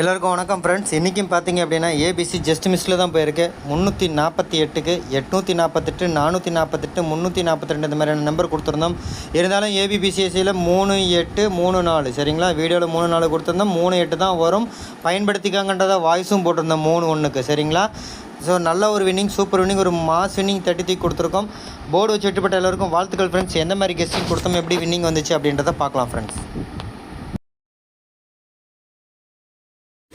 எல்லாருக்கும் வணக்கம் ஃப்ரெண்ட்ஸ் இன்றைக்கும் பார்த்தீங்க அப்படின்னா ஏபிசி ஜஸ்ட் மிஸ்ஸில் தான் போயிருக்கு. முந்நூற்றி நாற்பத்தி எட்டுக்கு எட்நூற்றி நாற்பத்தெட்டு நானூற்றி நாற்பத்தெட்டு முந்நூற்றி நாற்பத்தி ரெண்டு இந்த மாதிரியான நம்பர் கொடுத்துருந்தோம். இருந்தாலும் ஏபிபிசிஎஸ்சியில் மூணு எட்டு மூணு நாலு. சரிங்களா? வீடியோவில் மூணு நாலு கொடுத்துருந்தோம். மூணு எட்டு தான் வரும். பயன்படுத்திக்காங்கன்றதை வாய்ஸும் போட்டிருந்தோம் மூணு ஒன்றுக்கு சரிங்களா? ஸோ நல்ல ஒரு வின்னிங் சூப்பர் வின்னிங் ஒரு மாஸ் வின்னிங் தட்டி தூக்கி கொடுத்துருக்கோம். போர்டு வச்சு விட்டுப்பட்ட எல்லாருக்கும் வாழ்த்துக்கள் ஃப்ரெண்ட்ஸ் எந்த மாதிரி கெஸ்டிங் கொடுத்தோம் எப்படி வின்னிங் வந்துச்சு அப்படின்றத பார்க்கலாம் friends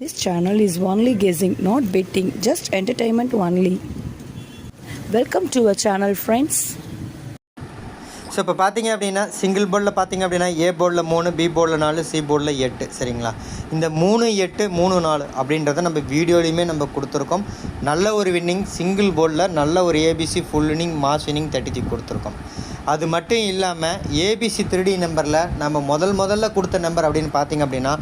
This channel is only guessing, not betting, just entertainment only. Welcome to our channel, friends. So இப்போ பார்த்தீங்க அப்படின்னா சிங்கிள் போர்டில் பார்த்தீங்க அப்படின்னா ஏ போர்டில் மூணு பி போர்டில் நாலு சி போர்டில் எட்டு சரிங்களா இந்த மூணு எட்டு மூணு நாலு அப்படின்றத நம்ம வீடியோலையுமே நம்ம கொடுத்துருக்கோம் நல்ல ஒரு வின்னிங் சிங்கிள் போர்டில் நல்ல ஒரு ABC full inning mass winning தட்டி கொடுத்துருக்கோம் அது மட்டும் இல்லாமல் ஏபிசி த்ரீடி நம்பரில் நம்ம முதல் முதல்ல கொடுத்த நம்பர் அப்படின்னு பார்த்தீங்க அப்படின்னா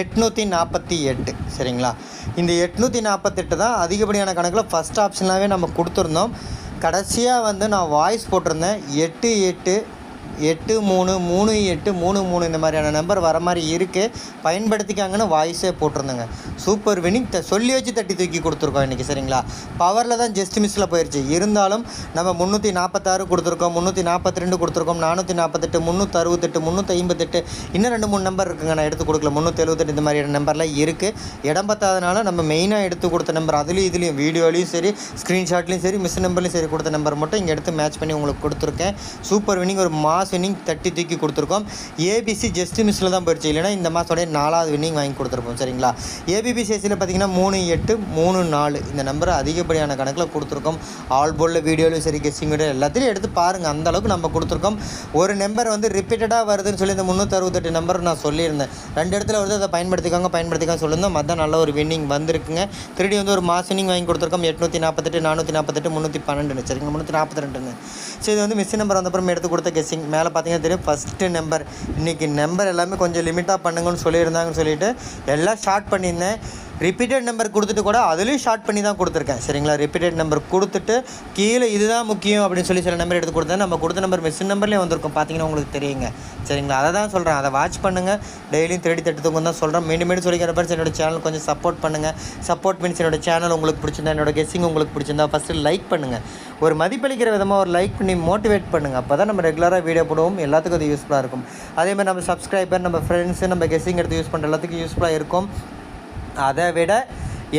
எட்நூற்றி நாற்பத்தி எட்டு. சரிங்களா? இந்த எட்நூற்றி நாற்பத்தெட்டு தான் அதிகப்படியான கணக்கில் ஃபஸ்ட் ஆப்ஷனாகவே நம்ம கொடுத்துருந்தோம். கடைசியாக வந்து நான் வாய்ஸ் போட்டிருந்தேன். எட்டு எட்டு எட்டு மூணு மூணு எட்டு மூணு மூணு இந்த மாதிரியான நம்பர் வர மாதிரி இருக்குது பயன்படுத்திக்காங்கன்னு வாய்ஸே போட்டிருந்தேங்க. சூப்பர் வினிங் த சொல்லி வச்சு தட்டி தூக்கி கொடுத்துருக்கோம் இன்றைக்கி சரிங்களா? பவரில் தான் ஜஸ்ட் மிஸ்ஸில் போயிடுச்சு இருந்தாலும் நம்ம முந்நூற்றி நாற்பத்தாறு கொடுத்துருக்கோம் முந்நூற்றி நாற்பத்தி ரெண்டு கொடுத்துருக்கோம் நானூற்றி நாற்பத்தெட்டு முந்நூற்றி அறுபத்தெட்டு முந்நூற்றி ஐம்பத்தெட்டு. இன்னும் ரெண்டு மூணு நம்பர் இருக்குங்க. நான் எடுத்து கொடுக்கல. முந்நூற்றி எழுபத்தெட்டு இந்த மாதிரியான நம்பர்லாம் இருக்குது இடம் பத்தாதனால நம்ம மெயினாக எடுத்து கொடுத்த நம்பர் அதுலேயும் இதுலேயும் வீடியோலையும் சரி ஸ்க்ரீன்ஷாட்லேயும் சரி மிஸ் நம்பர்லையும் சரி கொடுத்த நம்பர் மட்டும் இங்கே எடுத்து மேட்ச் பண்ணி உங்களுக்கு கொடுத்துருக்கேன். சூப்பர் வினிங் ஒரு மாஸ் வின்னிங் தட்டி தூக்கி கொடுத்துருக்கோம். ஏபிசி ஜஸ்ட் மிஸ்ஸில் தான் போயிடுச்சு இல்லைன்னா இந்த மாதோடைய நாலாவது வின்னிங் வாங்கி கொடுத்துருப்போம். சரிங்களா? ஏபிபிசிஎஸ்சியில் பார்த்தீங்கன்னா மூணு எட்டு மூணு நாலு. இந்த நம்பரை அதிகப்படியான கணக்கில் கொடுத்துருக்கோம். ஆல் போர்டில் வீடியோலையும் சரி கெஸ்டிங் வீடியோ எல்லாத்தையும் எடுத்து பாருங்கள் அந்த அளவுக்கு நம்ம கொடுத்துருக்கோம். ஒரு நம்பர் வந்து ரிப்பீட்டடாக வருதுன்னு சொல்லி இந்த முந்நூற்றறுபத்தெட்டு நம்பர் நான் சொல்லியிருந்தேன். ரெண்டு இடத்துல வந்து அதை பயன்படுத்திக்காங்க பயன்படுத்திக்காங்க சொல்லியிருந்தோம். மதம் நல்ல ஒரு வின்னிங் வந்திருக்குங்க. திருடி வந்து ஒரு மாஸ் வின்னிங் வாங்கி கொடுத்துருக்கோம். எட்நூற்றி நாற்பத்தெட்டு நானூற்றி நாற்பத்தெட்டு முந்நூற்றி பன்னெண்டுன்னு. சரிங்க முந்நூற்றி நாற்பத்தி ரெண்டுன்னு. சரி இது வந்து மிஸ் நம்பர் வந்தப்புறம் எடுத்து கொடுத்த கெஸ்ஸிங் மேலே பார்த்தீங்கன்னா தெரியும். ஃபஸ்ட்டு நம்பர் இன்றைக்கி நம்பர் எல்லாமே கொஞ்சம் லிமிட்டாக பண்ணுங்கன்னு சொல்லியிருந்தாங்கன்னு சொல்லிட்டு எல்லாம் ஷார்ட் பண்ணியிருந்தேன். ரிப்பீட்டட் நம்பர் கொடுத்துட்டு கூட அதுலேயும் ஷார்ட் பண்ணி தான் கொடுத்துருக்கேன். சரிங்களா? ரிப்பீட்டட் நம்பர் கொடுத்துட்டு கீழே இதுதான் முக்கியம் அப்படின்னு சொல்லி சில நம்பர் எடுத்து கொடுத்தேன் நம்ம கொடுத்த நம்பர் மிஸ் நம்பர்லேயே வந்திருக்கும். பார்த்தீங்கன்னா உங்களுக்கு தெரியுங்க. சரிங்களா? அதை தான் சொல்கிறேன் அதை வாட்ச் பண்ணுங்கள் டெய்லியும் தேடி தட்டு தான் சொல்கிறேன் மீண்டும் மீண்டும் சொல்லிக்கிற பேர் என்னோட சேனல் கொஞ்சம் சப்போர்ட் பண்ணுங்கள் சப்போர்ட் மீன்ஸ் என்னோட சேனல் உங்களுக்கு பிடிச்சிருந்தா என்னோட கெஸ்ஸிங் உங்களுக்கு பிடிச்சிருந்தா ஃபஸ்ட்டு லைக் பண்ணுங்கள் ஒரு மதிப்பளிக்கிற விதமாக ஒரு லைக் பண்ணி மோட்டிவேட் பண்ணுங்கள் அப்போ தான் நம்ம ரெகுலராக வீடியோ போடுவோம். எல்லாத்துக்கும் அது யூஸ்ஃபுல்லாக இருக்கும். அதே மாதிரி நம்ம சப்ஸ்கிரைபர் நம்ம ஃப்ரெண்ட்ஸு நம்ம கெஸ்ஸிங் எடுத்து யூஸ் பண்ணுற எல்லாத்துக்கும் யூஸ்ஃபுல்லாக இருக்கும். அதை விட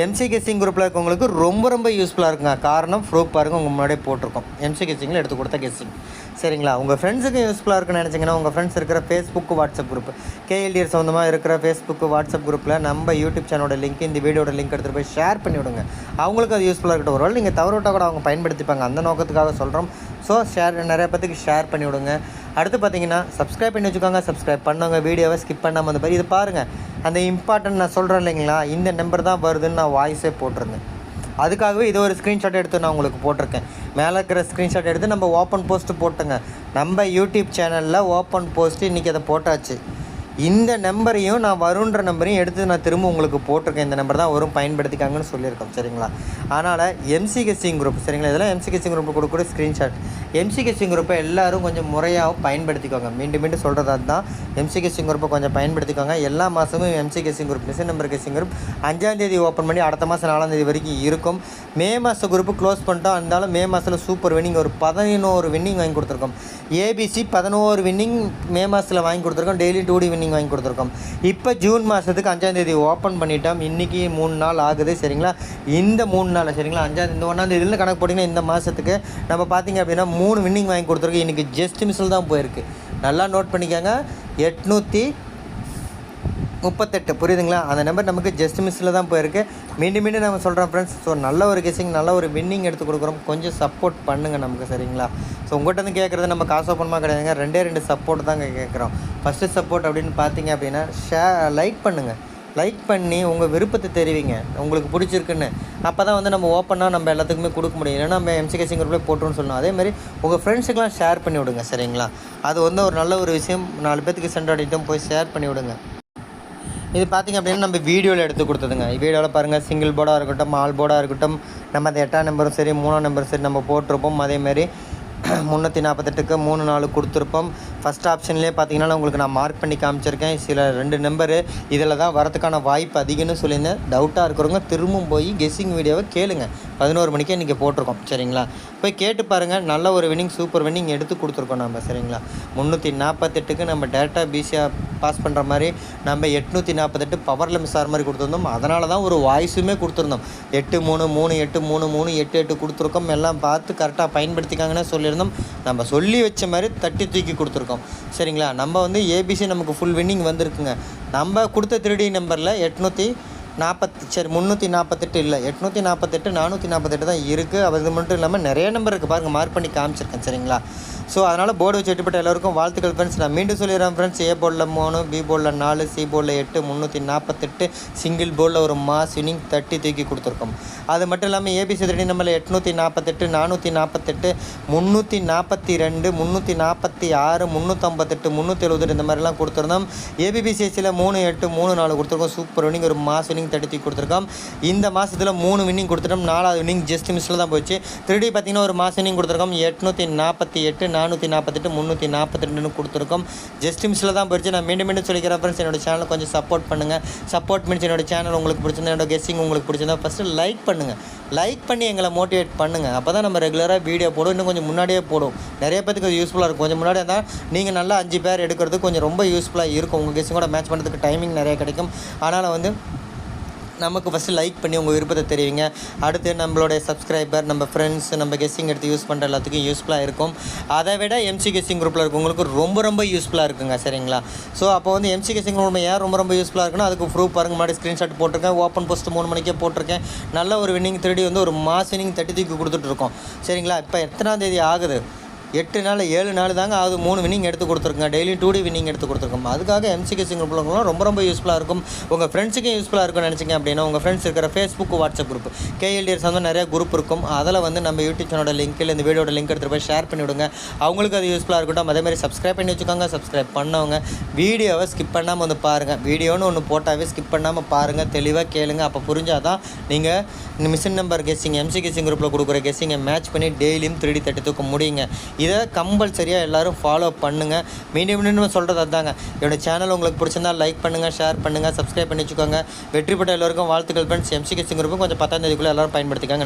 எம்சி கெஸ்ஸிங் குரூப்பில் இருக்கவங்களுக்கு ரொம்ப ரொம்ப யூஸ்ஃபுல்லாக இருக்குங்க. காரணம் ப்ரூஃப் பாருங்கள் உங்கள் முன்னாடியே போட்டிருக்கோம். எம்சி கெஸ்ஸிங்கில் எடுத்து கொடுத்த கெஸ்ஸிங் சரிங்களா? உங்கள் ஃப்ரெண்ட்ஸுக்கு யூஸ்ஃபுல்லாக இருக்குன்னு நினச்சிங்கன்னா உங்கள் ஃப்ரெண்ட்ஸ் இருக்கிற ஃபேஸ்புக் வாட்ஸ்அப் குரூப் கேஎல்டிஆர் சம்மந்தமாக இருக்கிற ஃபேஸ்புக் வாட்ஸ்அப் குரூப்பில் நம்ம யூடியூப் சேனலோட லிங்க் இந்த வீடியோட லிங்க் எடுத்துகிட்டு போய் ஷேர் பண்ணி விடுங்க. அவங்களுக்கு அது யூஸ்ஃபுல்லாக இருக்கட்டும். ஒரு நீங்கள் தவறு விட்டால் கூட அவங்க பயன்படுத்திப்பாங்க. அந்த நோக்கத்துக்காக சொல்கிறோம் ஸோ ஷேர் நிறைய பேத்துக்கு ஷேர் பண்ணி விடுங்க. அடுத்து பார்த்தீங்கன்னா சப்ஸ்கிரைப் பண்ணி வச்சுக்கோங்க சப்ஸ்கிரைப் பண்ணுங்க வீடியோவை ஸ்கிப் பண்ணாமல் அந்த மாதிரி இது பாருங்கள் அந்த இம்பார்ட்டன்ட் நான் சொல்கிறேன் இல்லைங்களா? இந்த நம்பர் தான் வருதுன்னு நான் வாய்ஸே போட்டிருந்தேன். அதுக்காகவே இது ஒரு ஸ்க்ரீன்ஷாட் எடுத்து நான் உங்களுக்கு போட்டிருக்கேன். மேலே இருக்கிற ஸ்க்ரீன்ஷாட் எடுத்து நம்ம ஓப்பன் போஸ்ட்டு போட்டுங்க. நம்ம யூடியூப் சேனலில் ஓப்பன் போஸ்ட்டு இன்றைக்கி அதை போட்டாச்சு. இந்த நம்பரையும் நான் வருன்ற நம்பரையும் எடுத்து நான் திரும்ப உங்களுக்கு போட்டிருக்கேன். இந்த நம்பர் தான் வரும் பயன்படுத்திக்காங்கன்னு சொல்லியிருக்கோம் சரிங்களா? அதனால் எம்சிகெஸ்டிங் குரூப் சரிங்களா? இதெல்லாம் எம்சிகெஸ்டிங் குரூப் கொடுக்கக்கூடிய ஸ்க்ரீன்ஷாட் எம்சிகெஸ்டிங் குரூப்பை எல்லாரும் கொஞ்சம் முறையாக பயன்படுத்திக்கோங்க. மீண்டும் மீண்டும் சொல்கிறது அதுதான். எம்சிகெஸ்டிங் குரூப்பை கொஞ்சம் பயன்படுத்திக்கோங்க. எல்லா மாதமும் MC guessing group machine number guessing group அஞ்சாந்தேதி ஓப்பன் பண்ணி அடுத்த மாதம் நாலாந்தேதி வரைக்கும் இருக்கும். மே மாத குரூப்பு க்ளோஸ் பண்ணிட்டோம் இருந்தாலும் மே மாதத்தில் சூப்பர் வின்னிங் ஒரு பதினோரு வின்னிங் வாங்கி கொடுத்துருக்கோம். ஏபிசி பதினோரு வின்னிங் மே மாதத்தில் வாங்கி கொடுத்துருக்கோம். டெய்லி டூ டி வின்னிங் வாங்கி கொடுத்துருக்கோம். இப்போ ஜூன் மாதத்துக்கு அஞ்சாந்தேதி ஓப்பன் பண்ணிட்டோம். இன்றைக்கி மூணு நாள் ஆகுது சரிங்களா? இந்த மூணு நாள் சரிங்களா? அஞ்சாந்தேதி இந்த ஒன்றாம் கணக்கு போட்டிங்கன்னா இந்த மாதத்துக்கு நம்ம பார்த்தீங்க அப்படின்னா மூணு வின்னிங் வாங்கி கொடுத்துருக்கோம். இன்றைக்கி ஜஸ்ட் மிஸில் தான் போயிருக்கு. நல்லா நோட் பண்ணிக்கோங்க. எட்நூற்றி முப்பத்தெட்டு புரியுதுங்களா? அந்த நம்பர் நமக்கு ஜஸ்ட் மிஸ்ஸில் தான் போயிருக்கு. மீண்டும் மீண்டும் நம்ம சொல்கிறோம் ஃப்ரெண்ட்ஸ் ஸோ நல்ல ஒரு கெஸிங் நல்ல ஒரு வின்னிங் எடுத்து கொடுக்குறோம். கொஞ்சம் சப்போர்ட் பண்ணுங்கள் நமக்கு சரிங்களா? ஸோ உங்கள்கிட்ட இருந்து கேட்குறது நம்ம காசு ஓப்பனமாக கிடையாதுங்க. ரெண்டே ரெண்டு சப்போர்ட் தாங்க கேட்குறோம் ஃபஸ்ட்டு சப்போர்ட் அப்படின்னு பார்த்தீங்க அப்படின்னா ஷே லைக் பண்ணுங்கள் லைக் பண்ணி உங்கள் விருப்பத்தை தெரிவிங்க. உங்களுக்கு பிடிச்சிருக்குன்னு. அப்போ தான் வந்து நம்ம ஓப்பனாக நம்ம எல்லாத்துக்குமே கொடுக்க முடியும். இல்லைன்னா நம்ம எம்சிகேசிங் குரூப்பில் போட்டோன்னு சொல்லணும். அதே மாதிரி உங்கள் ஃப்ரெண்ட்ஸுக்கெலாம் ஷேர் பண்ணி விடுங்க சரிங்களா? அது வந்து ஒரு நல்ல ஒரு விஷயம். நாலு பேத்துக்கு சென்றடிட்டும் போய் ஷேர் பண்ணி விடுங்க. இது பார்த்திங்க அப்படின்னா நம்ம வீடியோவில் எடுத்து கொடுத்ததுங்க. வீடியோவில் பாருங்கள் சிங்கிள் போர்டாக இருக்கட்டும் ஆல் போர்டாக இருக்கட்டும் நம்ம அந்த எட்டாம் நம்பரும் சரி மூணாம் நம்பரும் சரி நம்ம போட்டிருப்போம். அதேமாரி முந்நூற்றி நாற்பத்தெட்டுக்கு மூணு நாலு கொடுத்துருப்போம். ஃபஸ்ட் ஆப்ஷன்லேயே பார்த்தீங்கன்னா உங்களுக்கு நான் மார்க் பண்ணி காமிச்சிருக்கேன். சில ரெண்டு நம்பரு இதில் தான் வரதுக்கான வாய்ப்பு அதிகம்னு சொல்லியிருந்தேன். டவுட்டாக இருக்கிறவங்க திரும்பவும் போய் கெஸ்ஸிங் வீடியோவை கேளுங்க. பதினோரு மணிக்கே இன்றைக்கி போட்டிருக்கோம். சரிங்களா? போய் கேட்டு பாருங்கள் நல்ல ஒரு வின்னிங் சூப்பர் வின்னிங் எடுத்து கொடுத்துருக்கோம் நம்ம சரிங்களா? முந்நூற்றி நாற்பத்தெட்டுக்கு நம்ம டேட்டா பிசியாக பாஸ் பண்ணுற மாதிரி நம்ம எட்நூற்றி நாற்பத்தெட்டு பவரில் மிஸ் ஆகிற மாதிரி கொடுத்துருந்தோம். அதனால தான் ஒரு வாய்ஸுமே கொடுத்துருந்தோம். எட்டு மூணு மூணு எட்டு மூணு மூணு எட்டு எட்டு கொடுத்துருக்கோம். எல்லாம் பார்த்து கரெக்டாக பயன்படுத்திக்காங்கன்னு சொல்லியிருந்தோம். நம்ம சொல்லி வச்ச மாதிரி தட்டி தூக்கி கொடுத்துருக்கோம். சரிங்களா? நம்ம வந்து ஏபிசி நமக்கு ஃபுல் வின்னிங் வந்திருக்குங்க. நம்ம கொடுத்த திருடி நம்பரில் எட்நூற்றி நாற்பத்தி சரி முந்நூற்றி நாற்பத்தெட்டு இல்லை. எட்நூற்றி நாற்பத்தெட்டு நானூற்றி நாற்பத்தெட்டு தான் இருக்குது அது மட்டும் இல்லாமல் நிறைய நம்பர் இருக்குது பாருங்கள் மார்க் பண்ணி காமிச்சிருக்கேன். சரிங்களா? ஸோ அதனால் போர்டு வச்சு எட்டுப்பட்ட எல்லாருக்கும் வாழ்த்துக்கள் ஃப்ரெண்ட்ஸ் நான் மீண்டும் சொல்லிடுறேன் ஃப்ரெண்ட்ஸ் ஏ போர்டில் மூணு பி போர்டில் நாலு சி போர்டில் எட்டு முந்நூற்றி நாற்பத்தெட்டு சிங்கிள் போர்டில் ஒரு மாஸ் வினிங் தட்டி தூக்கி கொடுத்துருக்கோம். அது மட்டும் இல்லாமல் ஏபிசி திருடி நம்மள எட்நூற்றி நாற்பத்தெட்டு நானூற்றி நாற்பத்தெட்டு முந்நூற்றி நாற்பத்தி ரெண்டு முந்நூற்றி நாற்பத்தி ஆறு முந்நூற்றம்பத்தெட்டு முந்நூற்றி எழுபத்தெட்டு இந்த மாதிரிலாம் கொடுத்துருந்தோம். ஏபிபிசிஎஸ்சியில் மூணு எட்டு மூணு நாலு கொடுத்துருக்கோம். சூப்பர் வினிங் ஒரு மாஸ் வினிங் தட்டி தூக்கி கொடுத்துருக்கோம். இந்த மாதத்தில் மூணு வின்னிங் கொடுத்துட்டோம். நாலாவது வின்னிங் ஜஸ்ட் மிஸ்ஸில் தான் போச்சு. திருடி பார்த்தீங்கன்னா ஒரு மாஸ் வின்னிங் கொடுத்துருக்கோம். எட்நூற்றி நாற்பத்தி எட்டு நானூற்றி நாற்பத்தெட்டு முந்நூற்றி நாற்பத்தெண்டுன்னு கொடுத்துருக்கோம். ஜஸ்ட் மிஸ்ஸில் தான் போயிடுச்சு. நான் மீண்டும் மீண்டும் சொல்லிக்கிறேன் ஃப்ரெண்ட்ஸ் என்னோட சேனல் கொஞ்சம் சப்போர்ட் பண்ணுங்கள் சப்போர்ட் மீன்ஸ் என்னோட சேனல் உங்களுக்கு பிடிச்சிருந்தா என்னோட கெஸ்ஸிங் உங்களுக்கு பிடிச்சிருந்தா ஃபஸ்ட்டு லைக் பண்ணுங்கள் லைக் பண்ணி எங்களை மோட்டிவேட் பண்ணுங்கள் அப்போ தான் நம்ம ரெகுலராக வீடியோ போடும். இன்னும் கொஞ்சம் முன்னாடியே போடும். நிறைய பேருக்கு அது யூஸ்ஃபுல்லாக இருக்கும். கொஞ்சம் முன்னாடியே இருந்தால் நீங்கள் நல்லா அஞ்சு பேர் எடுக்கிறதுக்கு கொஞ்சம் ரொம்ப யூஸ்ஃபுல்லாக இருக்கும். உங்கள் கெஸ்ஸிங்கோட மேட்ச் பண்ணுறதுக்கு டைமிங் நிறைய கிடைக்கும். அதனால் வந்து நமக்கு ஃபஸ்ட்டு லைக் பண்ணி உங்கள் விருப்பத்தை தெரிவிங்க. அடுத்து நம்மளுடைய சப்ஸ்கிரைபர் நம்ம ஃப்ரெண்ட்ஸ் நம்ம கெஸ்ஸிங் எடுத்து யூஸ் பண்ணுற எல்லாத்துக்கும் யூஸ்ஃபுல்லாக இருக்கும். அதை விட எம்சி கெஸ்ஸிங் குரூப்பில் இருக்கவங்களுக்கு ரொம்ப ரொம்ப யூஸ்ஃபுல்லாக இருக்குங்க சரிங்களா? ஸோ அப்போ வந்து எம்சி கெஸ்ஸிங் குரூப் ஏன் ரொம்ப ரொம்ப யூஸ்ஃபுல்லாக இருக்குன்னா அதுக்கு ப்ரூஃப் பாருங்க முன்னாடி ஸ்க்ரீன்ஷாட் போட்டிருக்கேன் ஓப்பன் போஸ்ட் மூணு மணிக்கே போட்டிருக்கேன். நல்ல ஒரு வின்னிங் திருடி வந்து ஒரு மாஸ் வின்னிங் தட்டி தூக்கி கொடுத்துட்ருக்கோம் சரிங்களா? இப்போ எத்தனாம் தேதி ஆகுது? எட்டு நாள் ஏழு நாள் தாங்க அது மூணு வினிங் எடுத்து கொடுத்துருக்கோங்க டெய்லி டூ டி வினிங் எடுத்து கொடுத்துருக்கோம் அதுக்காக எம்சிகே சிங்கிள் பிள்ளைங்களும் ரொம்ப ரொம்ப யூஸ்ஃபுல்லாக இருக்கும். உங்கள் ஃப்ரெண்ட்ஸுக்கும் யூஸ்ஃபுல்லாக இருக்கும்னு நினச்சிங்க அப்படின்னா உங்கள் ஃப்ரெண்ட்ஸ் இருக்கிற ஃபேஸ்புக் வாட்ஸ்அப் குரூப் கேஎல்டிஎஸ் வந்து நிறைய குரூப் இருக்கும். அதில் வந்து நம்ம யூடியூப் சேனலோட லிங்க் இல்லை இந்த வீடியோட லிங்க் எடுத்துகிட்டு போய் ஷேர் பண்ணி விடுங்க. அவங்களுக்கு அது யூஸ்ஃபுல்லாக இருக்கட்டும். அதே மாதிரி சப்ஸ்கிரைப் பண்ணி வச்சுக்கோங்க. சப்ஸ்கிரைப் பண்ணவங்க வீடியோவை ஸ்கிப் பண்ணாமல் வந்து பாருங்கள் வீடியோன்னு ஒன்று போட்டாவே ஸ்கிப் பண்ணாமல் பாருங்கள் தெளிவாக கேளுங்க. அப்போ புரிஞ்சாதான் நீங்கள் machine number guessing MC guessing குரூப்பில் கொடுக்குற கெஸ்ஸிங்கை மேட்ச் பண்ணி டெய்லியும் திருடி தட்டி தூக்க முடியுங்க. இதை கம்பல்சரியாக எல்லாரும் ஃபாலோ பண்ணுங்கள் மீண்டும் மீண்டும் சொல்கிறது அதாங்க. என்னோடய சேனல் உங்களுக்கு பிடிச்சிருந்தா லைக் பண்ணுங்கள் ஷேர் பண்ணுங்கள் சப்ஸ்கிரைப் பண்ணி வச்சுக்கோங்க. வெற்றி பெற்ற எல்லோருக்கும் வாழ்த்துக்கள் ஃப்ரெண்ட்ஸ் எம்சிகே கெஸ்ஸிங் குரூப்பும் கொஞ்சம் பத்தாம் தேதிக்குள்ளே எல்லாரும் பயன்படுத்திக்காங்க.